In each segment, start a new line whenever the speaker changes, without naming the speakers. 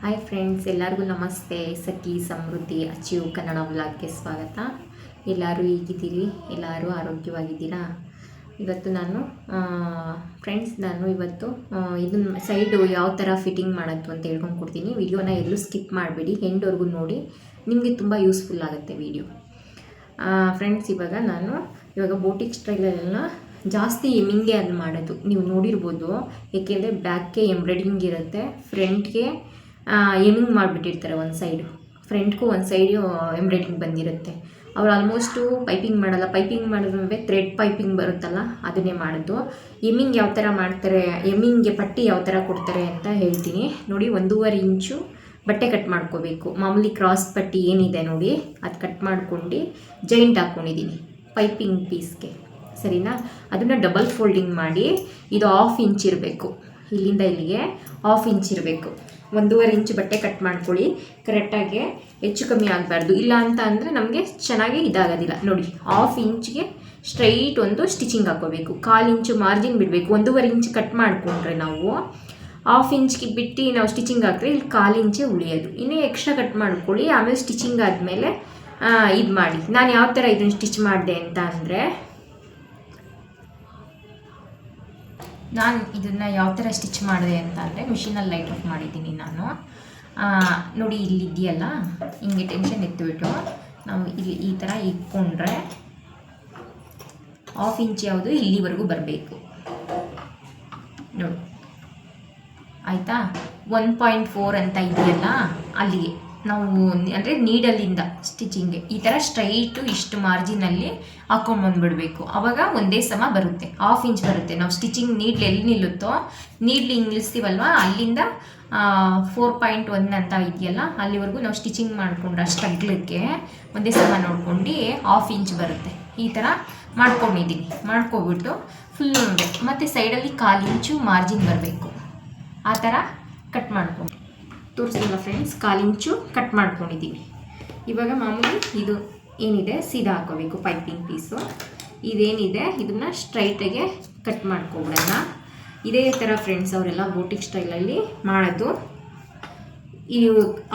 Hi friends ಎಲ್ಲರಿಗೂ ನಮಸ್ತೆ. ಸಖಿ, ಸಮೃದ್ಧಿ achieve Kannada ವ್ಲಾಗ್ಗೆ ಸ್ವಾಗತ. ಎಲ್ಲರೂ ಹೇಗಿದ್ದೀರಿ? ಎಲ್ಲರೂ ಆರೋಗ್ಯವಾಗಿದ್ದೀರಾ? ಇವತ್ತು ನಾನು ಫ್ರೆಂಡ್ಸ್ ನಾನು ಇವತ್ತು ಇದನ್ನ ಸೈಡು ಯಾವ ಥರ ಫಿಟ್ಟಿಂಗ್ ಮಾಡೋದು ಅಂತ ಹೇಳ್ಕೊಂಡು ಕೊಡ್ತೀನಿ ವಿಡಿಯೋನ ಎಲ್ಲೂ ಸ್ಕಿಪ್ ಮಾಡಬೇಡಿ. ಎಂಡ್ವರೆಗೂ ನೋಡಿ ನಿಮಗೆ ತುಂಬ ಯೂಸ್ಫುಲ್ ಆಗುತ್ತೆ ವಿಡಿಯೋ ಫ್ರೆಂಡ್ಸ್ ಇವಾಗ ನಾನು, ಇವಾಗ ಬೋಟಿಕ್ ಸ್ಟೈಲಲ್ಲೆಲ್ಲ ಜಾಸ್ತಿ ಎಮ್ಮಿಂಗೆ ಅದು ಮಾಡೋದು. ನೀವು ನೋಡಿರ್ಬೋದು. ಏಕೆಂದರೆ ಬ್ಯಾಕ್ಗೆ ಎಂಬ್ರಾಯ್ಡಿಂಗ್ ಇರುತ್ತೆ. ಫ್ರಂಟ್ಗೆ ಎಮಿಂಗ್ ಮಾಡಿಬಿಟ್ಟಿರ್ತಾರೆ ಒಂದು ಸೈಡು ಫ್ರಂಟ್ಗೂ ಒಂದು ಸೈಡು ಎಂಬ್ರಾಯ್ಡಿಂಗ್ ಬಂದಿರುತ್ತೆ. ಅವ್ರು ಆಲ್ಮೋಸ್ಟು ಪೈಪಿಂಗ್ ಮಾಡಲ್ಲ. ಪೈಪಿಂಗ್ ಮಾಡಿದ್ರೆ ಥ್ರೆಡ್ ಪೈಪಿಂಗ್ ಬರುತ್ತಲ್ಲ, ಅದನ್ನೇ ಮಾಡೋದು. ಎಮ್ಮಿಂಗ್ ಯಾವ ಥರ ಮಾಡ್ತಾರೆ ಎಮ್ಮಿಂಗ್ಗೆ ಪಟ್ಟಿ ಯಾವ ಥರ ಕೊಡ್ತಾರೆ ಅಂತ ಹೇಳ್ತೀನಿ. ನೋಡಿ, ಒಂದೂವರೆ ಇಂಚು ಬಟ್ಟೆ ಕಟ್ ಮಾಡ್ಕೋಬೇಕು. ಮಾಮೂಲಿ ಕ್ರಾಸ್ ಪಟ್ಟಿ ಏನಿದೆ ನೋಡಿ, ಅದು ಕಟ್ ಮಾಡ್ಕೊಂಡು ಜೈಂಟ್ ಹಾಕ್ಕೊಂಡಿದ್ದೀನಿ ಪೈಪಿಂಗ್ ಪೀಸ್ಗೆ ಸರಿನಾ? ಅದನ್ನು ಡಬಲ್ ಫೋಲ್ಡಿಂಗ್ ಮಾಡಿ, ಇದು ಆಫ್ ಇಂಚ್ ಇರಬೇಕು. ಇಲ್ಲಿಂದ ಇಲ್ಲಿಗೆ ಆಫ್ ಇಂಚ್ ಇರಬೇಕು. ಒಂದೂವರೆ ಇಂಚು ಬಟ್ಟೆ ಕಟ್ ಮಾಡ್ಕೊಳ್ಳಿ. ಕರೆಕ್ಟಾಗಿ ಹೆಚ್ಚು ಕಮ್ಮಿ ಆಗಬಾರ್ದು. ಇಲ್ಲ ಅಂತ ಅಂದರೆ ನಮಗೆ ಚೆನ್ನಾಗಿ ಇದಾಗೋದಿಲ್ಲ. ನೋಡಿ ಹಾಫ್ ಇಂಚ್ಗೆ ಸ್ಟ್ರೈಟ್ ಒಂದು ಸ್ಟಿಚಿಂಗ್ ಹಾಕೋಬೇಕು ಕಾಲು ಇಂಚು ಮಾರ್ಜಿನ್ ಬಿಡಬೇಕು. ಒಂದೂವರೆ ಇಂಚ್ ಕಟ್ ಮಾಡಿಕೊಂಡ್ರೆ ನಾವು ಹಾಫ್ ಇಂಚ್ಗೆ ಬಿಟ್ಟು ನಾವು ಸ್ಟಿಚಿಂಗ್ ಹಾಕಿದ್ರೆ ಇಲ್ಲಿ ಕಾಲು ಇಂಚೆ ಉಳಿಯೋದು. ಇನ್ನೂ ಎಕ್ಸ್ಟ್ರಾ ಕಟ್ ಮಾಡ್ಕೊಳ್ಳಿ. ಆಮೇಲೆ ಸ್ಟಿಚಿಂಗ್ ಆದಮೇಲೆ ಇದು ಮಾಡಿ ನಾನು ಯಾವ ಥರ ಇದನ್ನು ಸ್ಟಿಚ್ ಮಾಡಿದೆ ಅಂತ ಅಂದರೆ ನಾನು ಇದನ್ನು ಯಾವ ಥರ ಸ್ಟಿಚ್ ಮಾಡಿದೆ ಅಂತ ಅಂದರೆ ಮಿಷಿನಲ್ಲಿ ಲೈಟ್ ಆಫ್ ಮಾಡಿದ್ದೀನಿ ನಾನು. ನೋಡಿ ಇಲ್ಲಿ ಇದೆಯಲ್ಲ ಹಿಂಗೆ ಟೆನ್ಷನ್ ಎತ್ತಿಬಿಟ್ಟು ನಾವು ಇಲ್ಲಿ ಈ ಥರ ಇಟ್ಕೊಂಡ್ರೆ ಹಾಫ್ ಇಂಚ್ ಯಾವುದು ಇಲ್ಲಿವರೆಗೂ ಬರಬೇಕು. ನೋಡಿ. ಆಯಿತಾ? ಒನ್ ಪಾಯಿಂಟ್ ಫೋರ್ ಅಂತ ಇದೆಯಲ್ಲ, ಅಲ್ಲಿಗೆ. ನಾವು ಅಂದರೆ ನೀಡಲಿಂದ ಸ್ಟಿಚಿಂಗ್ಗೆ ಈ ಥರ ಸ್ಟ್ರೈಟು ಇಷ್ಟು ಮಾರ್ಜಿನಲ್ಲಿ ಹಾಕೊಂಡು ಬಂದುಬಿಡಬೇಕು. ಆವಾಗ ಒಂದೇ ಸಮ ಬರುತ್ತೆ ಹಾಫ್ ಇಂಚ್ ಬರುತ್ತೆ. ನಾವು ಸ್ಟಿಚಿಂಗ್ ನೀಡ್ಲ್ ಎಲ್ಲಿ ನಿಲ್ಲುತ್ತೋ ನೀಡ್ಲಿ ನಿಲ್ಲಿಸ್ತೀವಲ್ವ ಅಲ್ಲಿಂದ ಫೋರ್ ಪಾಯಿಂಟ್ ಒನ್ ಅಂತ ಇದೆಯಲ್ಲ, ಅಲ್ಲಿವರೆಗೂ ನಾವು ಸ್ಟಿಚಿಂಗ್ ಮಾಡಿಕೊಂಡ್ರೆ ಅಷ್ಟು ಅಗ್ಲಕ್ಕೆ ಒಂದೇ ಸಮ ನೋಡ್ಕೊಂಡು ಹಾಫ್ ಇಂಚ್ ಬರುತ್ತೆ. ಈ ಥರ ಮಾಡ್ಕೊಂಡಿದ್ದೀನಿ ಮಾಡ್ಕೊಬಿಟ್ಟು ಫುಲ್ ಮತ್ತು ಸೈಡಲ್ಲಿ ಕಾಲು ಇಂಚು ಮಾರ್ಜಿನ್ ಬರಬೇಕು. ಆ ಥರ ಕಟ್ ಮಾಡ್ಕೊಂಡು. ತೋರಿಸಿಲ್ಲ ಫ್ರೆಂಡ್ಸ್ ಕಾಲಿಂಚು ಕಟ್ ಮಾಡ್ಕೊಂಡಿದ್ದೀನಿ ಇವಾಗ ಮಾಮೂಲಿ ಇದು ಏನಿದೆ? ಸೀದಾ ಹಾಕೋಬೇಕು ಪೈಪಿಂಗ್ ಪೀಸು ಇದೇನಿದೆ? ಇದನ್ನು ಸ್ಟ್ರೈಟಾಗೆ ಕಟ್ ಮಾಡ್ಕೊಬಿಡೋಣ. ಇದೇ ಥರ ಫ್ರೆಂಡ್ಸ್ ಅವರೆಲ್ಲ ಬೋಟಿಕ್ ಸ್ಟೈಲಲ್ಲಿ ಮಾಡೋದು. ಈ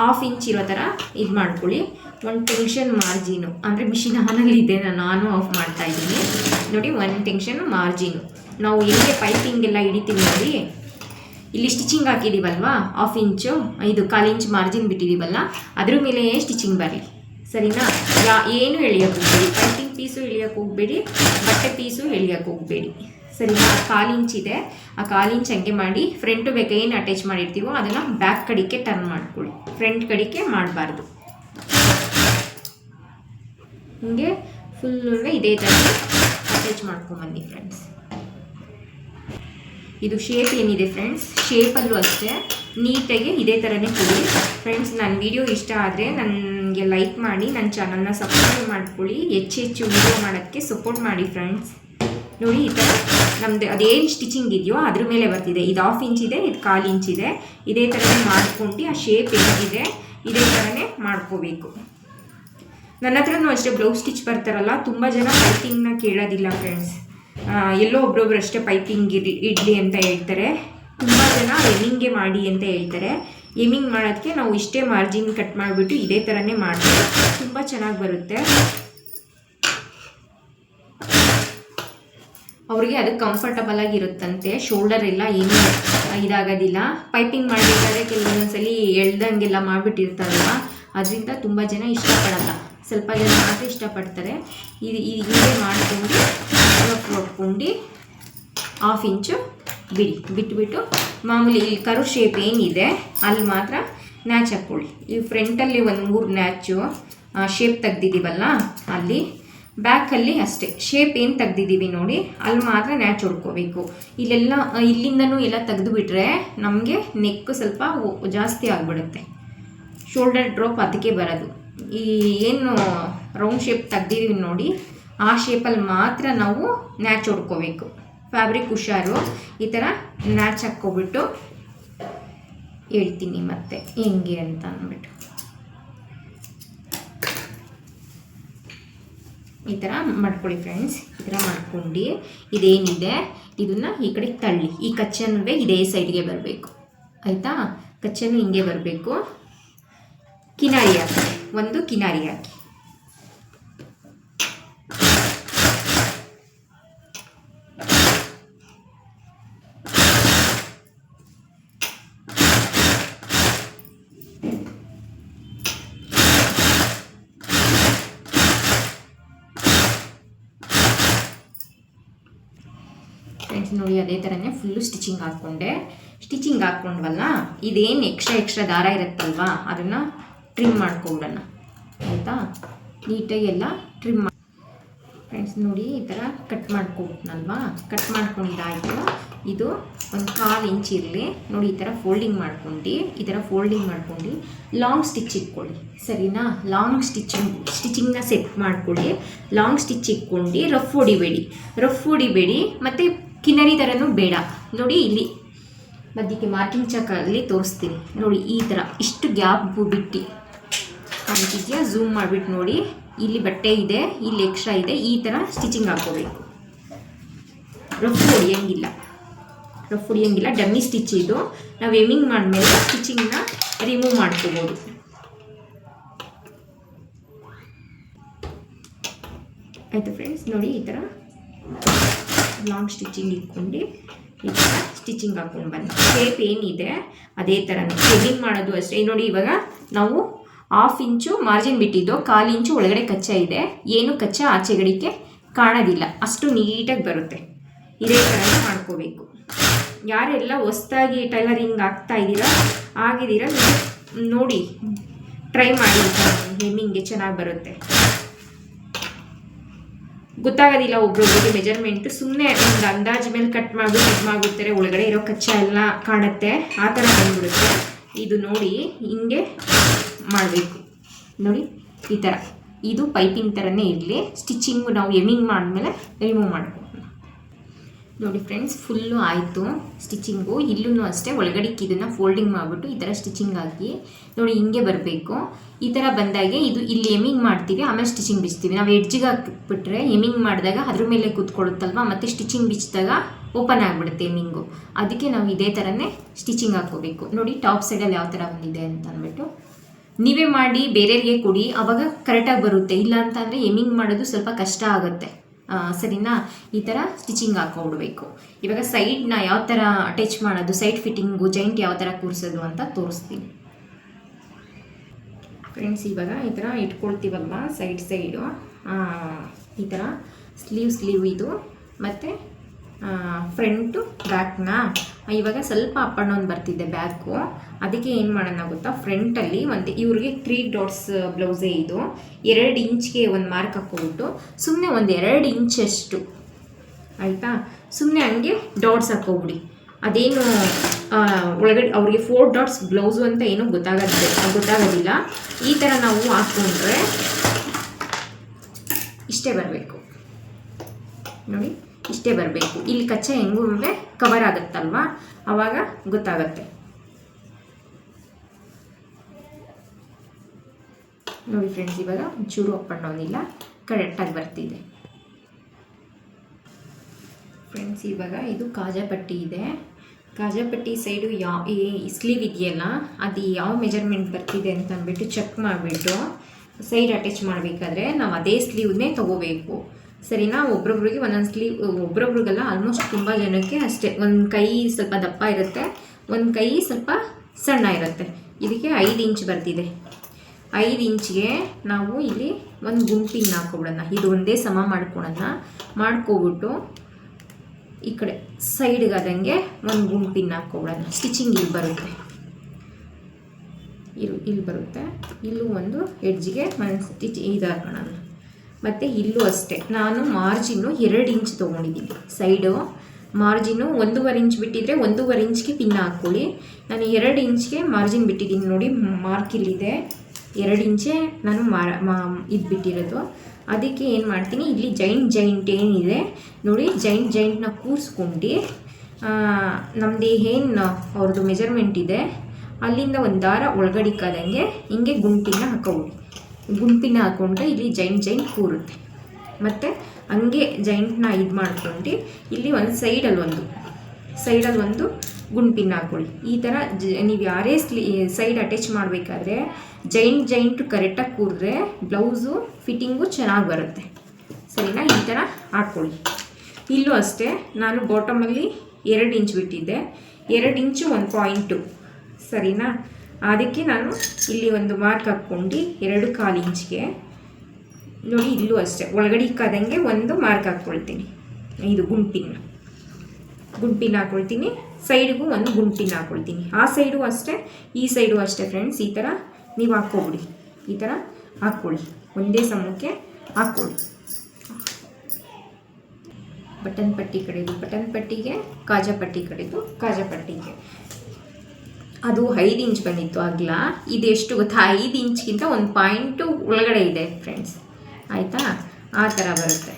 ಹಾಫ್ ಇಂಚ್ ಇರೋ ಥರ ಇದು ಮಾಡ್ಕೊಳ್ಳಿ. ಒಂದು ಟೆನ್ಷನ್ ಮಾರ್ಜಿನು ಅಂದರೆ ಮಿಷಿನ್ ಆನಲ್ಲಿ ಇದೆ, ನಾನು ನಾನು ಆಫ್ ಮಾಡ್ತಾ ಇದ್ದೀನಿ. ನೋಡಿ, ಒಂದು ಟೆನ್ಷನ್ ಮಾರ್ಜಿನು ನಾವು ಹೇಗೆ ಪೈಪಿಂಗ್ ಎಲ್ಲ ಹಿಡಿತೀವಿ ನೋಡಿ. ಇಲ್ಲಿ ಸ್ಟಿಚಿಂಗ್ ಹಾಕಿದ್ದೀವಲ್ವಾ ಹಾಫ್ ಇಂಚು ಇದು ಕಾಲು ಇಂಚ್ ಮಾರ್ಜಿನ್ ಬಿಟ್ಟಿದ್ದೀವಲ್ಲ ಅದ್ರ ಮೇಲೆ ಸ್ಟಿಚಿಂಗ್ ಬರಲಿ. ಸರಿನಾ? ಯಾ, ಏನು ಎಳಿಯೋಕೆ ಹೋಗಬೇಡಿ. ಪೈಪಿಂಗ್ ಪೀಸು ಎಳಿಯೋಕೆ ಹೋಗಬೇಡಿ, ಬಟ್ಟೆ ಪೀಸು ಎಳಿಯೋಕೆ ಹೋಗಬೇಡಿ. ಸರಿನಾ? ಕಾಲು ಇಂಚ್ ಇದೆ. ಆ ಕಾಲು ಇಂಚ್ ಹಂಗೆ ಮಾಡಿ ಫ್ರಂಟ್ ಬೇಕು ಏನು ಅಟ್ಯಾಚ್ ಮಾಡಿರ್ತೀವೋ ಅದನ್ನು ಬ್ಯಾಕ್ ಕಡಿಕೆ ಟರ್ನ್ ಮಾಡ್ಕೊಳ್ಳಿ. ಫ್ರಂಟ್ ಕಡಿಕೆ ಮಾಡಬಾರ್ದು. ಹಿಂಗೆ ಫುಲ್ಲು ಇದೇ ಥರ ಅಟ್ಯಾಚ್ ಮಾಡ್ಕೊಂಬನ್ನಿ ಫ್ರೆಂಡ್ಸ್ ಇದು ಶೇಪ್ ಏನಿದೆ ಫ್ರೆಂಡ್ಸ್ ಶೇಪಲ್ಲೂ ಅಷ್ಟೇ. ನೀಟಾಗಿ ಇದೇ ಥರನೇ ಕೊಡಿ. ಫ್ರೆಂಡ್ಸ್ ನನ್ನ ವಿಡಿಯೋ ಇಷ್ಟ ಆದರೆ ನನಗೆ ಲೈಕ್ ಮಾಡಿ ನನ್ನ ಚಾನಲ್ನ ಸಬ್ಸ್ಕ್ರೈಬ್ ಮಾಡ್ಕೊಳ್ಳಿ. ಹೆಚ್ಚು ಹೆಚ್ಚು ವಿಡಿಯೋ ಮಾಡೋಕ್ಕೆ ಸಪೋರ್ಟ್ ಮಾಡಿ ಫ್ರೆಂಡ್ಸ್ ನೋಡಿ, ಈ ಥರ ನಮ್ಮದು ಅದೇನು ಸ್ಟಿಚಿಂಗ್ ಇದೆಯೋ, ಅದ್ರ ಮೇಲೆ ಬರ್ತಿದೆ. ಇದು ಹಾಫ್ ಇಂಚ್ ಇದೆ, ಇದು ಕಾಲು ಇಂಚ್ ಇದೆ. ಇದೇ ಥರನೇ ಮಾಡ್ಕೊಂಡು ಆ ಶೇಪ್ ಏನಿದೆ ಇದೇ ಥರನೇ ಮಾಡ್ಕೋಬೇಕು. ನನ್ನ ಹತ್ರನೂ ಅಷ್ಟೇ ಬ್ಲೌಸ್ ಸ್ಟಿಚ್ ಬರ್ತಾರಲ್ಲ, ತುಂಬ ಜನ ಪೈಪಿಂಗ್ನ ಕೇಳೋದಿಲ್ಲ ಫ್ರೆಂಡ್ಸ್ ಎಲ್ಲೋ ಒಬ್ರೊಬ್ರು ಅಷ್ಟೇ ಪೈಪಿಂಗ್ ಇರಿ ಇಡ್ಲಿ ಅಂತ ಹೇಳ್ತಾರೆ. ತುಂಬ ಜನ ಎಮಿಂಗೆ ಮಾಡಿ ಅಂತ ಹೇಳ್ತಾರೆ. ಎಮಿಂಗ್ ಮಾಡೋದಕ್ಕೆ ನಾವು ಇಷ್ಟೇ ಮಾರ್ಜಿನ್ ಕಟ್ ಮಾಡಿಬಿಟ್ಟು ಇದೇ ಥರನೇ ಮಾಡ್ತೀವಿ. ತುಂಬ ಚೆನ್ನಾಗಿ ಬರುತ್ತೆ. ಅವ್ರಿಗೆ ಅದು ಕಂಫರ್ಟಬಲ್ ಆಗಿರುತ್ತಂತೆ ಶೋಲ್ಡರ್ ಎಲ್ಲ ಏನೂ ಇದಾಗೋದಿಲ್ಲ. ಪೈಪಿಂಗ್ ಮಾಡಬೇಕಾದ್ರೆ ಕೆಲವೊಂದೊಂದ್ಸಲಿ ಎಳ್ದಂಗೆಲ್ಲ ಮಾಡಿಬಿಟ್ಟಿರ್ತಾರಲ್ಲ ಅದರಿಂದ ತುಂಬ ಜನ ಇಷ್ಟಪಡಲ್ಲ. ಸ್ವಲ್ಪ ಜನ ಮಾತ್ರ ಇಷ್ಟಪಡ್ತಾರೆ. ಇದು ಹೀಗೆ ಮಾಡ್ಕೊಂಡು ಕೊಟ್ಕೊಂಡು ಹಾಫ್ ಇಂಚು ಬಿಡಿ, ಬಿಟ್ಬಿಟ್ಟು ಮಾಮೂಲಿ ಇಲ್ಲಿ ಕರು ಶೇಪ್ ಏನಿದೆ, ಅಲ್ಲಿ ಮಾತ್ರ ನ್ಯಾಚ್ ಹಾಕ್ಕೊಳ್ಳಿ. ಈ ಫ್ರಂಟಲ್ಲಿ ಒಂದು ಮೂರು ನ್ಯಾಚು ಶೇಪ್ ತೆಗ್ದಿದ್ದೀವಲ್ಲ, ಅಲ್ಲಿ. ಬ್ಯಾಕಲ್ಲಿ ಅಷ್ಟೇ. ಶೇಪ್ ಏನು ತೆಗ್ದಿದ್ದೀವಿ ನೋಡಿ, ಅಲ್ಲಿ ಮಾತ್ರ ನ್ಯಾಚ್ ಹೊಡ್ಕೋಬೇಕು. ಇಲ್ಲೆಲ್ಲ, ಇಲ್ಲಿಂದನೂ ಎಲ್ಲ ತೆಗೆದುಬಿಟ್ರೆ ನಮಗೆ ನೆಕ್ ಸ್ವಲ್ಪ ಜಾಸ್ತಿ ಆಗಿಬಿಡುತ್ತೆ. ಶೋಲ್ಡರ್ ಡ್ರಾಪ್ ಅದಕ್ಕೆ ಬರೋದು. ಈ ಏನು ರೌಂಡ್ ಶೇಪ್ ತೆಗ್ದಿದ್ದೀವಿ ನೋಡಿ ಆ ಶೇಪಲ್ಲಿ ಮಾತ್ರ ನಾವು ನ್ಯಾಚ್ ಹೊಡ್ಕೋಬೇಕು. ಫ್ಯಾಬ್ರಿಕ್ ಹುಷಾರು, ಈ ಥರ ನ್ಯಾಚ್ ಹಾಕ್ಕೊಬಿಟ್ಟು ಹೇಳ್ತೀನಿ ಮತ್ತೆ, ಹೆಂಗೆ ಅಂತ ಅಂದ್ಬಿಟ್ಟು. ಈ ಥರ ಮಾಡ್ಕೊಳ್ಳಿ ಫ್ರೆಂಡ್ಸ್ ಈ ಥರ ಮಾಡ್ಕೊಂಡು ಇದೇನಿದೆ, ಇದನ್ನು ಈ ಕಡೆ ತಳ್ಳಿ. ಈ ಕಚ್ಚನವೇ ಇದೇ ಸೈಡ್ಗೆ ಬರಬೇಕು. ಆಯಿತಾ? ಕಚ್ಚನು ಹಿಂಗೆ ಬರಬೇಕು. ಕಿನಾರಿ ಹಾಕಿ, ಒಂದು ಕಿನಾರಿ ಹಾಕಿ. ಫ್ರೆಂಡ್ಸ್ ನೋಡಿ ಅದೇ ಥರನೇ ಫುಲ್ಲು ಸ್ಟಿಚಿಂಗ್ ಹಾಕ್ಕೊಂಡೆ. ಸ್ಟಿಚಿಂಗ್ ಹಾಕ್ಕೊಂಡ್ವಲ್ಲ, ಇದೇನು ಎಕ್ಸ್ಟ್ರಾ ಎಕ್ಸ್ಟ್ರಾ ದಾರ ಇರುತ್ತಲ್ವಾ, ಅದನ್ನು ಟ್ರಿಮ್ ಮಾಡ್ಕೊಂಡ್ಬಿಡೋಣ ಆಯಿತಾ? ನೀಟಾಗಿ ಎಲ್ಲ ಟ್ರಿಮ್ ಮಾಡಿ ಫ್ರೆಂಡ್ಸ್ ನೋಡಿ ಈ ಥರ ಕಟ್ ಮಾಡ್ಕೊಬಿಟ್ನಲ್ವಾ ಕಟ್ ಮಾಡ್ಕೊಂಡಿದ್ದಾಯಿತು ಇದು ಒಂದು ಕಾಲು ಇಂಚ್ ಇರಲಿ. ನೋಡಿ ಈ ಥರ ಫೋಲ್ಡಿಂಗ್ ಮಾಡ್ಕೊಂಡು, ಈ ಥರ ಫೋಲ್ಡಿಂಗ್ ಮಾಡ್ಕೊಂಡು ಲಾಂಗ್ ಸ್ಟಿಚ್ ಇಟ್ಕೊಳ್ಳಿ. ಸರಿನಾ? ಲಾಂಗ್ ಸ್ಟಿಚಿಂಗ್ ಸ್ಟಿಚಿಂಗ್ನ ಸೆಟ್ ಮಾಡ್ಕೊಳ್ಳಿ. ಲಾಂಗ್ ಸ್ಟಿಚ್ ಇಟ್ಕೊಂಡು ರಫ್ ಹೊಡಿಬೇಡಿ. ರಫ್ ಹೊಡಿಬೇಡಿ, ಮತ್ತು ಕಿನ್ನರಿ ಥರನೂ ಬೇಡ. ನೋಡಿ ಇಲ್ಲಿ. ಮಧ್ಯಕ್ಕೆ ಮಾರ್ಕಿಂಗ್ ಚಾಕಲ್ಲಿ ತೋರಿಸ್ತೀನಿ. ನೋಡಿ, ಈ ಥರ ಇಷ್ಟು ಗ್ಯಾಪ್ ಬಿಟ್ಟು ಕಾಣ್ತಿದ್ಯಾ ಝೂಮ್ ಮಾಡಿಬಿಟ್ಟು ನೋಡಿ. ಇಲ್ಲಿ ಬಟ್ಟೆ ಇದೆ, ಇಲ್ಲಿ ಎಕ್ಸ್ಟ್ರಾ ಇದೆ, ಈ ಥರ ಸ್ಟಿಚಿಂಗ್ ಹಾಕೋಬೇಕು ರಫ್ ಹೊಡಿಯಂಗಿಲ್ಲ. ರಫ್ ಹೊಡಿಯಂಗಿಲ್ಲ ಡಮ್ಮಿ ಸ್ಟಿಚ್ ಇದು. ನಾವು ಎಮಿಂಗ್ ಮಾಡಿದ್ಮೇಲೆ ಸ್ಟಿಚಿಂಗ್ನ ರಿಮೂವ್ ಮಾಡ್ಕೋಬೋದು. ಆಯಿತು ಫ್ರೆಂಡ್ಸ್ ನೋಡಿ ಈ ಥರ. ಲಾಂಗ್ ಸ್ಟಿಚಿಂಗ್ ಇಟ್ಕೊಂಡು ಈ ಥರ ಸ್ಟಿಚಿಂಗ್ ಹಾಕ್ಕೊಂಡು ಬನ್ನಿ ಶೇಪ್ ಏನಿದೆ ಅದೇ ಥರ ಸ್ಟಿಚಿಂಗ್ ಮಾಡೋದು ಅಷ್ಟೇ. ನೋಡಿ, ಇವಾಗ ನಾವು ಹಾಫ್ ಇಂಚು ಮಾರ್ಜಿನ್ ಬಿಟ್ಟಿದ್ದು, ಕಾಲು ಇಂಚು ಒಳಗಡೆ ಕಚ್ಚ ಇದೆ. ಏನು ಕಚ್ಚ ಆಚೆಗಡಿಕೆ ಕಾಣೋದಿಲ್ಲ. ಅಷ್ಟು ನೀಟಾಗಿ ಬರುತ್ತೆ. ಇದೇ ಥರ ಮಾಡ್ಕೋಬೇಕು. ಯಾರೆಲ್ಲ ಹೊಸ್ದಾಗಿ ಟೈಲರಿಂಗ್ ಆಗ್ತಾ ಇದ್ದೀರಾ, ಆಗಿದ್ದೀರಾ, ನೋಡಿ ಟ್ರೈ ಮಾಡಿ. ಹೆಮ್ಮಿಂಗ್ಗೆ ಚೆನ್ನಾಗಿ ಬರುತ್ತೆ. ಗೊತ್ತಾಗೋದಿಲ್ಲ ಒಬ್ರೊಬ್ರಿಗೆ ಮೆಜರ್ಮೆಂಟ್ ಸುಮ್ಮನೆ ಒಂದು ಅಂದಾಜು ಮೇಲೆ ಕಟ್ ಮಾಡಿ ಕಟ್ ಮಾಡಿಬಿಡ್ತಾರೆ ಒಳಗಡೆ ಇರೋ ಕಚ್ಚಾ ಎಲ್ಲ ಕಾಣುತ್ತೆ. ಆ ಥರ ಬಂದ್ಬಿಡುತ್ತೆ. ಇದು ನೋಡಿ ಹಿಂಗೆ ಮಾಡಬೇಕು. ನೋಡಿ, ಈ ಥರ. ಇದು ಪೈಪಿಂಗ್ ಥರನೇ ಇರಲಿ. ಸ್ಟಿಚಿಂಗು ನಾವು ಎಮಿಂಗ್ ಮಾಡಿದ್ಮೇಲೆ ರಿಮೂವ್ ಮಾಡ್ಕೊಳ್ಳೋಣ ನೋಡಿ ಫ್ರೆಂಡ್ಸ್ ಫುಲ್ಲು ಆಯಿತು ಸ್ಟಿಚಿಂಗು ಇಲ್ಲೂ ಅಷ್ಟೇ ಒಳಗಡೆಗೆ ಇದನ್ನು ಫೋಲ್ಡಿಂಗ್ ಮಾಡಿಬಿಟ್ಟು ಈ ಥರ ಸ್ಟಿಚಿಂಗ್ ಹಾಕಿ ನೋಡಿ ಹಿಂಗೆ ಬರಬೇಕು. ಈ ಥರ ಬಂದಾಗೆ ಇದು ಇಲ್ಲಿ ಎಮಿಂಗ್ ಮಾಡ್ತೀವಿ, ಆಮೇಲೆ ಸ್ಟಿಚಿಂಗ್ ಬಿಚ್ತೀವಿ. ನಾವು ಎಡ್ಜಿಗೆ ಹಾಕಿಬಿಟ್ರೆ ಎಮಿಂಗ್ ಮಾಡಿದಾಗ ಅದ್ರ ಮೇಲೆ ಕೂತ್ಕೊಳ್ಳುತ್ತಲ್ವ? ಮತ್ತು ಸ್ಟಿಚಿಂಗ್ ಬಿಚ್ಚಿದಾಗ ಓಪನ್ ಆಗಿಬಿಡುತ್ತೆ ಎಮಿಂಗು ಅದಕ್ಕೆ ನಾವು ಇದೇ ಥರನೇ ಸ್ಟಿಚಿಂಗ್ ಹಾಕ್ಕೋಬೇಕು. ನೋಡಿ ಟಾಪ್ ಸೈಡಲ್ಲಿ ಯಾವ ಥರ ಬಂದಿದೆ ಅಂತ ಅಂದ್ಬಿಟ್ಟು. ನೀವೇ ಮಾಡಿ, ಬೇರೆಯವ್ರಿಗೆ ಕೊಡಿ. ಅವಾಗ ಕರೆಕ್ಟಾಗಿ ಬರುತ್ತೆ. ಇಲ್ಲ ಅಂತಂದರೆ ಎಮಿಂಗ್ ಮಾಡೋದು ಸ್ವಲ್ಪ ಕಷ್ಟ ಆಗುತ್ತೆ. ಸರಿನಾ? ಈ ಥರ ಸ್ಟಿಚಿಂಗ್ ಹಾಕ್ಕೊಬಿಡ್ಬೇಕು ಇವಾಗ ಸೈಡ್ನ ಯಾವ ಥರ ಅಟ್ಯಾಚ್ ಮಾಡೋದು ಸೈಡ್ ಫಿಟ್ಟಿಂಗು ಜೈಂಟ್ ಯಾವ ಥರ ಕೂರಿಸೋದು ಅಂತ ತೋರಿಸ್ತೀನಿ. ಫ್ರೆಂಡ್ಸ್ ಇವಾಗ ಈ ಥರ ಇಟ್ಕೊಳ್ತೀವಲ್ವ? ಸೈಡ್ ಸೈಡು ಈ ಥರ ಸ್ಲೀವ್ ಸ್ಲೀವ್ ಇದು. ಮತ್ತು ಫ್ರಂಟು ಬ್ಯಾಕ್ನ ಇವಾಗ ಸ್ವಲ್ಪ ಅಪ್ ಆ್ಯಂಡ್ ಡೌನ್ ಬರ್ತಿದೆ ಬ್ಯಾಕು ಅದಕ್ಕೆ ಏನು ಮಾಡೋಣ ಗೊತ್ತಾ? ಫ್ರಂಟಲ್ಲಿ ಒಂದು ಇವ್ರಿಗೆ ತ್ರೀ ಡಾಟ್ಸ್ ಬ್ಲೌಸೇ ಇದು. ಎರಡು ಇಂಚ್ಗೆ ಒಂದು ಮಾರ್ಕ್ ಹಾಕ್ಕೊಬಿಟ್ಟು ಸುಮ್ಮನೆ ಒಂದು ಎರಡು ಇಂಚಷ್ಟು ಆಯಿತಾ? ಸುಮ್ಮನೆ ಹಂಗೆ ಡಾಟ್ಸ್ ಹಾಕ್ಕೊಬಿಡಿ. ಅದೇನು ಒಳಗಡೆ ಅವ್ರಿಗೆ ಫೋರ್ ಡಾಟ್ಸ್ ಬ್ಲೌಸು ಅಂತ ಏನೂ ಗೊತ್ತಾಗತ್ತೆ ಗೊತ್ತಾಗೋದಿಲ್ಲ. ಈ ಥರ ನಾವು ಹಾಕ್ಕೊಂಡ್ರೆ ಇಷ್ಟೇ ಬರಬೇಕು. ನೋಡಿ, ಇಷ್ಟೇ ಬರಬೇಕು. ಇಲ್ಲಿ ಕಚ್ಚೆ ಹೆಂಗೂ ಕವರ್ ಆಗುತ್ತಲ್ವಾ? ಆವಾಗ ಗೊತ್ತಾಗತ್ತೆ. ನೋಡಿ ಫ್ರೆಂಡ್ಸ್ ಇವಾಗ ಒಂಚೂರು ಅಪ್ ಆ್ಯಂಡ್ ಡೌನ್ ಇಲ್ಲ ಕರೆಕ್ಟಾಗಿ ಬರ್ತಿದೆ. ಫ್ರೆಂಡ್ಸ್ ಇವಾಗ ಇದು ಕಾಜಾಪಟ್ಟಿ ಇದೆ. ಕಾಜಾಪಟ್ಟಿ ಸೈಡು ಯಾವ ಸ್ಲೀವ್ ಇದೆಯಲ್ಲ, ಅದು ಯಾವ ಮೆಜರ್ಮೆಂಟ್ ಬರ್ತಿದೆ ಅಂತ ಅಂದ್ಬಿಟ್ಟು ಚೆಕ್ ಮಾಡಿಬಿಟ್ಟು ಸೈಡ್ ಅಟ್ಯಾಚ್ ಮಾಡಬೇಕಾದ್ರೆ ನಾವು ಅದೇ ಸ್ಲೀವ್ನೇ ತೊಗೋಬೇಕು. ಸರಿನಾ? ಒಬ್ರೊಬ್ರಿಗೆ ಒಂದೊಂದು ಸ್ಲೀವ್ ಒಬ್ರೊಬ್ರಿಗೆಲ್ಲ ಆಲ್ಮೋಸ್ಟ್ ತುಂಬ ಜನಕ್ಕೆ ಅಷ್ಟೇ. ಒಂದು ಕೈ ಸ್ವಲ್ಪ ದಪ್ಪ ಇರುತ್ತೆ, ಒಂದು ಕೈ ಸ್ವಲ್ಪ ಸಣ್ಣ ಇರುತ್ತೆ. ಇದಕ್ಕೆ ಐದು ಇಂಚ್ ಬರ್ತಿದೆ. ಐದು ಇಂಚಿಗೆ ನಾವು ಇಲ್ಲಿ ಒಂದು ಗುಂಪಿಂಗ್ ಹಾಕೊಬಿಡೋಣ. ಇದು ಒಂದೇ ಸಮ ಮಾಡ್ಕೊಳೋಣ. ಮಾಡ್ಕೊಬಿಟ್ಟು ಈ ಕಡೆ ಸೈಡ್ಗೆ ಆದಂಗೆ ಒಂದು ಗುಂಪಿನ ಹಾಕೊಬಿಡೋಣ. ಸ್ಟಿಚಿಂಗ್ ಇಲ್ಲಿ ಬರುತ್ತೆ. ಇಲ್ಲಿ ಇಲ್ಲಿ ಬರುತ್ತೆ. ಇಲ್ಲೂ ಒಂದು ಎಡ್ಜಿಗೆ ಒಂದು ಸ್ಟಿಚ್ ಇದು ಹಾಕೋಣ ಮತ್ತು ಇಲ್ಲೂ ಅಷ್ಟೇ. ನಾನು ಮಾರ್ಜಿನ್ನು ಎರಡು ಇಂಚ್ ತೊಗೊಂಡಿದ್ದೀನಿ. ಸೈಡು ಮಾರ್ಜಿನ್ನು ಒಂದೂವರೆ ಇಂಚ್ ಬಿಟ್ಟಿದ್ರೆ ಒಂದೂವರೆ ಇಂಚ್ಗೆ ಪಿನ್ ಹಾಕ್ಕೊಳ್ಳಿ. ನಾನು ಎರಡು ಇಂಚ್ಗೆ ಮಾರ್ಜಿನ್ ಬಿಟ್ಟಿದ್ದೀನಿ. ನೋಡಿ ಮಾರ್ಕ್ ಇಲ್ಲಿದೆ. ಎರಡು ಇಂಚೆ ನಾನು ಮಾ, ಇದು ಬಿಟ್ಟಿರೋದು. ಅದಕ್ಕೆ ಏನು ಮಾಡ್ತೀನಿ, ಇಲ್ಲಿ ಜೈಂಟ್ ಜೈಂಟ್ ಏನಿದೆ, ನೋಡಿ, ಜೈಂಟ್ ಜೈಂಟ್ನ ಕೂರಿಸ್ಕೊಂಡು ನಮ್ಮದು ಏನು ಅವ್ರದ್ದು ಮೆಜರ್ಮೆಂಟ್ ಇದೆ, ಅಲ್ಲಿಂದ ಒಂದು ದಾರ ಒಳಗಡಿಕ್ಕಾದಂಗೆ ಹಿಂಗೆ ಗುಂಪಿನ ಹಾಕೋಬಿಡಿ ಗುಂಪಿನ ಹಾಕೊಂಡ್ರೆ ಇಲ್ಲಿ ಜೈಂಟ್ ಜೈಂಟ್ ಕೂರುತ್ತೆ. ಮತ್ತು ಹಂಗೆ ಜೈಂಟ್ನ ಇದು ಮಾಡ್ಕೊಂಡು, ಇಲ್ಲಿ ಒಂದು ಸೈಡಲ್ಲಿ ಒಂದು ಸೈಡಲ್ಲಿ ಒಂದು ಗುಂಪಿನ ಹಾಕೊಳ್ಳಿ. ಈ ಥರ ಜ, ನೀವು ಯಾರೇ ಸ್ಲಿ ಸೈಡ್ ಅಟ್ಯಾಚ್ ಮಾಡಬೇಕಾದ್ರೆ ಜೈಂಟ್, ಜೈಂಟು ಕರೆಕ್ಟಾಗಿ ಕೂರಿದ್ರೆ ಬ್ಲೌಸು, ಫಿಟ್ಟಿಂಗು ಚೆನ್ನಾಗಿ ಬರುತ್ತೆ. ಸರಿನಾ? ಈ ಥರ ಹಾಕ್ಕೊಳ್ಳಿ ಇಲ್ಲೂ ಅಷ್ಟೇ ನಾನು ಬಾಟಮಲ್ಲಿ ಎರಡು ಇಂಚ್ ಬಿಟ್ಟಿದ್ದೆ. ಎರಡು ಇಂಚು ಒಂದು ಪಾಯಿಂಟು ಸರಿನಾ? ಅದಕ್ಕೆ ನಾನು ಇಲ್ಲಿ ಒಂದು ಮಾರ್ಕ್ ಹಾಕ್ಕೊಂಡು ಎರಡು ಕಾಲು ಇಂಚ್ಗೆ ನೋಡಿ ಇಲ್ಲೂ ಅಷ್ಟೇ. ಒಳಗಡೆ ಇಕ್ಕಾದಂಗೆ ಒಂದು ಮಾರ್ಕ್ ಹಾಕ್ಕೊಳ್ತೀನಿ. ಇದು ಗುಂಪಿನ ಗುಂಪಿನ ಹಾಕ್ಕೊಳ್ತೀನಿ ಸೈಡ್ಗೂ ಒಂದು ಗುಂಟಿನ ಹಾಕ್ಕೊಳ್ತೀನಿ ಆ ಸೈಡು ಅಷ್ಟೇ, ಈ ಸೈಡು ಅಷ್ಟೇ ಫ್ರೆಂಡ್ಸ್ ಈ ಥರ ನೀವು ಹಾಕ್ಕೊಬಿಡಿ. ಈ ಥರ ಹಾಕ್ಕೊಳ್ಳಿ ಒಂದೇ ಸಮಕ್ಕೆ ಹಾಕ್ಕೊಳ್ಳಿ ಬಟನ್ ಪಟ್ಟಿ ಕಡೆದು, ಬಟನ್ ಪಟ್ಟಿಗೆ, ಕಾಜಾ ಪಟ್ಟಿ ಕಡೆದು, ಕಾಜಾ ಪಟ್ಟಿಗೆ. ಅದು ಐದು ಇಂಚ್ ಬಂದಿತ್ತು ಆಗಲ ಇದು ಎಷ್ಟು ಗೊತ್ತಾ? ಐದು ಇಂಚ್ಗಿಂತ ಒಂದು ಪಾಯಿಂಟು ಒಳಗಡೆ ಇದೆ ಫ್ರೆಂಡ್ಸ್ ಆಯಿತಾ? ಆ ಥರ ಬರುತ್ತೆ.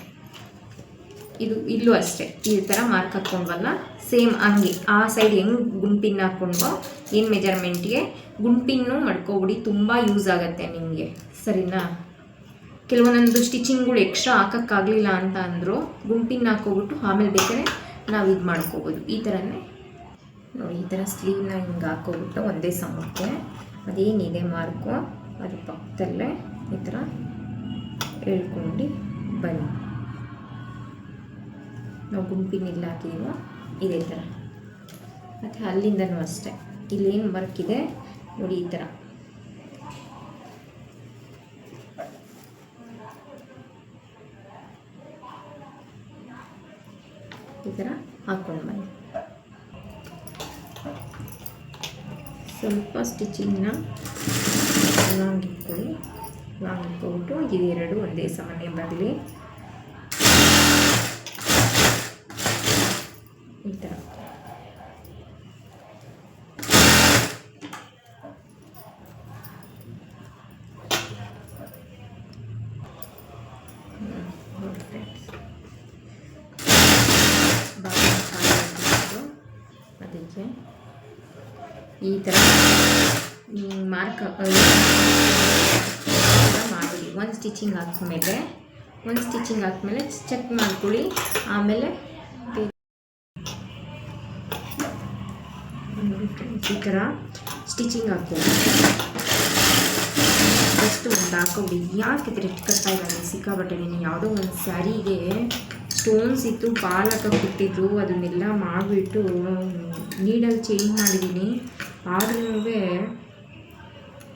ಇದು ಇಲ್ಲೂ ಅಷ್ಟೇ. ಈ ಥರ ಮಾರ್ಕ್ ಹಾಕ್ಕೊಂಡ್ವಲ್ಲ ಸೇಮ್ ಹಂಗೆ. ಆ ಸೈಡ್ ಹೆಂಗೆ ಗುಂಪಿನ ಹಾಕ್ಕೊಂಡು ಏನು ಮೆಜರ್ಮೆಂಟ್ಗೆ ಗುಂಪಿನ್ನು ಮಾಡ್ಕೊಬಿಡಿ, ತುಂಬ ಯೂಸ್ ಆಗುತ್ತೆ ನಿಮಗೆ. ಸರಿನಾ? ಕೆಲವೊಂದೊಂದು ಸ್ಟಿಚಿಂಗ್ಗಳು ಎಕ್ಸ್ಟ್ರಾ ಹಾಕೋಕ್ಕಾಗಲಿಲ್ಲ ಅಂತ ಅಂದರು ಗುಂಪಿನ ಹಾಕೋಬಿಟ್ಟು ಆಮೇಲೆ ಬೇಕಾದ್ರೆ ನಾವು ಇದು ಮಾಡ್ಕೋಬೋದು. ಈ ಥರನೇ ನೋಡಿ, ಈ ಥರ ಸ್ಲೀವ್ನ ಹಿಂಗೆ ಹಾಕೋಬಿಟ್ಟು ಒಂದೇ ಸಮಕ್ಕೆ. ಅದೇನಿದೆ ಮಾರ್ಕು ಅದ್ರ ಪಕ್ಕದಲ್ಲೇ ಈ ಥರ ಹೇಳ್ಕೊಂಡು ಬನ್ನಿ. ನಾವು ಗುಂಪಿನ ಇಲ್ಲಿ ಹಾಕಿದೀವೋ ಇದೇ ಥರ ಮತ್ತು ಅಲ್ಲಿಂದನೂ ಅಷ್ಟೇ. ಇಲ್ಲೇನು ವರ್ಕ್ ಇದೆ? ನೋಡಿ ಈ ಥರ ಈ ಥರ ಹಾಕ್ಕೊಂಡು ಬನ್ನಿ. ಸ್ವಲ್ಪ ಸ್ಟಿಚಿಂಗ್ನ ಲಾಂಗ್ ಇಟ್ಕೊಳ್ಳಿ. ಲಾಂಗ್ ಇಟ್ಕೊಬಿಟ್ಟು ಇದೆರಡು ಒಂದೇ ಸಮಾನ ಬರಲಿ ಈ ಥರ ಅದಕ್ಕೆ ಈ ಥರ ಮಾರ್ಕ್ ಮಾಡಿ ಒಂದು ಸ್ಟಿಚಿಂಗ್ ಹಾಕ್ಮೇಲೆ ಒಂದು ಸ್ಟಿಚಿಂಗ್ ಹಾಕ್ಮೇಲೆ ಚೆಕ್ ಮಾಡ್ಕೊಳ್ಳಿ ಆಮೇಲೆ ಈ ಥರ ಸ್ಟಿಚಿಂಗ್ ಹಾಕ್ಕೊಳ್ಳಿ ಫಸ್ಟು ಒಂದು ಹಾಕೋಬಿಡಿ ಯಾಕೆ ತ್ರೆಡ್ ಕಟ್ತಾ ಇದ್ದಾನೆ? ಸಿಕ್ಕಾಬಟ್ಟೆ ನೀನು ಯಾವುದೋ ಒಂದು ಸ್ಯಾರಿಗೆ ಸ್ಟೋನ್ಸ್ ಇತ್ತು, ಬಾಲ್ ಹಾಕಕ್ಕೆ ಅದನ್ನೆಲ್ಲ ಮಾಡಿಬಿಟ್ಟು ನೀಡಲ್ಲಿ ಚೇಂಜ್ ಮಾಡಿದ್ದೀನಿ. ಆದ್ರೂ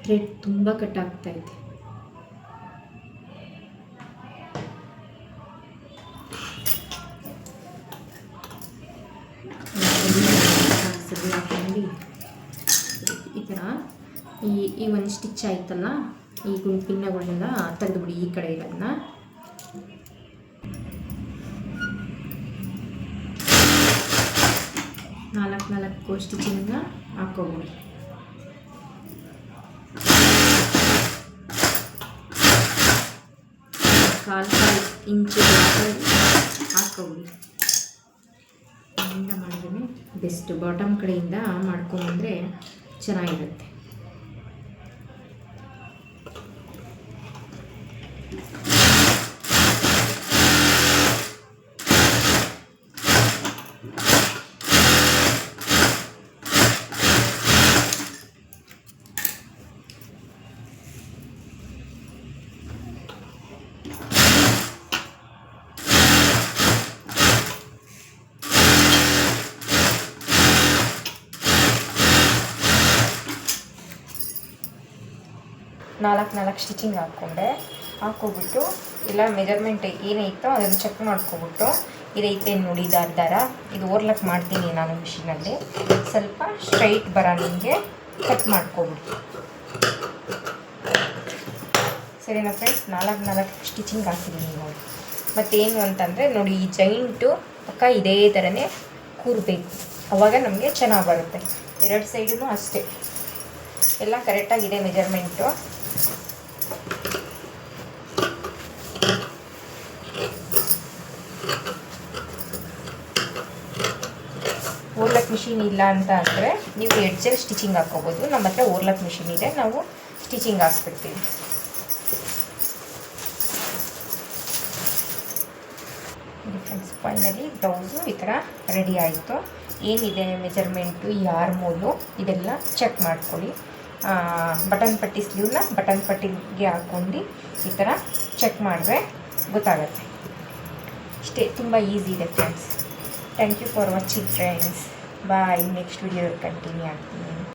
ತ್ರೆಡ್ ತುಂಬ ಇದೆ. ಈ ಒಂದು ಸ್ಟಿಚ್ ಆಯ್ತಲ್ಲ, ಈ ಗುಂಪಿನಗಳನ್ನೆಲ್ಲ ತೆಗೆದುಬಿಡಿ ಈ ಕಡೆ ಇರೋದನ್ನ. ನಾಲ್ಕು ನಾಲ್ಕು ಸ್ಟಿಚಿಂಗ್ನ ಹಾಕೋಬಿಡಿ ಕಾಲು ಕಾಲು ಇಂಚು ಹಾಕೋಬಿಡಿ ಮಾಡಿದ್ರೆ ಬೆಸ್ಟ್ ಬಾಟಮ್ ಕಡೆಯಿಂದ ಮಾಡ್ಕೊಂಡ್ರೆ ಚೆನ್ನಾಗಿರುತ್ತೆ. ನಾಲ್ಕು ನಾಲ್ಕು ಸ್ಟಿಚಿಂಗ್ ಹಾಕ್ಕೊಂಡೆ. ಹಾಕ್ಕೊಬಿಟ್ಟು ಇಲ್ಲ ಮೆಜರ್ಮೆಂಟ್ ಏನೈತೋ ಅದನ್ನು ಚೆಕ್ ಮಾಡ್ಕೊಬಿಟ್ಟು ಇದೈತೆ ನೋಡಿ ದಾರ ದಾರ ಇದು ಓರ್ಲಕ್ ಮಾಡ್ತೀನಿ ನಾನು ಮಿಷಿನಲ್ಲಿ ಸ್ವಲ್ಪ ಸ್ಟ್ರೈಟ್ ಬರ ನಿಮಗೆ. ಕಟ್ ಮಾಡ್ಕೊಬಿಡಿ. ಸರಿನಾ ಫ್ರೆಂಡ್ಸ್ ನಾಲ್ಕು ನಾಲ್ಕು ಸ್ಟಿಚಿಂಗ್ ಹಾಕಿದ್ದೀನಿ ನೋಡಿ. ಮತ್ತೇನು ಅಂತಂದರೆ ನೋಡಿ ಈ ಜೈಂಟು ಪಕ್ಕ ಇದೇ ಥರನೇ ಕೂರಬೇಕು. ಅವಾಗ ನಮಗೆ ಚೆನ್ನಾಗಿ ಬರುತ್ತೆ. ಎರಡು ಸೈಡೂ ಅಷ್ಟೇ. ಎಲ್ಲ ಕರೆಕ್ಟಾಗಿದೆ ಮೆಜರ್ಮೆಂಟು ಓರ್ಲಕ್ ಮಿಷಿನ್ ಇಲ್ಲ ಅಂತ ಅಂದರೆ ನೀವು ಎಡ್ಜಲ್ಲಿ ಸ್ಟಿಚಿಂಗ್ ಹಾಕ್ಕೋಬೋದು. ನಮ್ಮ ಹತ್ರ ಓರ್ಲಕ್ ಮಿಷಿನ್ ಇದೆ. ನಾವು ಸ್ಟಿಚಿಂಗ್ ಹಾಕ್ಸ್ಬಿಡ್ತೀವಿ. ಫ್ರೆಂಡ್ಸ್ ಫೈನಲಿ ಬ್ಲೌಸು ಈ ಥರ ರೆಡಿ ಆಯಿತು. ಏನಿದೆ ಮೆಜರ್ಮೆಂಟು ಈ ಆರ್ಮೋಲು ಇದೆಲ್ಲ ಚೆಕ್ ಮಾಡ್ಕೊಳ್ಳಿ. ಬಟನ್ ಪಟ್ಟಿ ಸ್ಲೀವ್ನ ಬಟನ್ ಪಟ್ಟಿಗೆ ಹಾಕ್ಕೊಂಡು ಈ ಥರ ಚೆಕ್ ಮಾಡಿದ್ರೆ ಗೊತ್ತಾಗತ್ತೆ. ಇಷ್ಟೇ, ತುಂಬ ಈಸಿ ಇದೆ friends thank you for watching friends bye next video continue ಆಗ್ತೀನಿ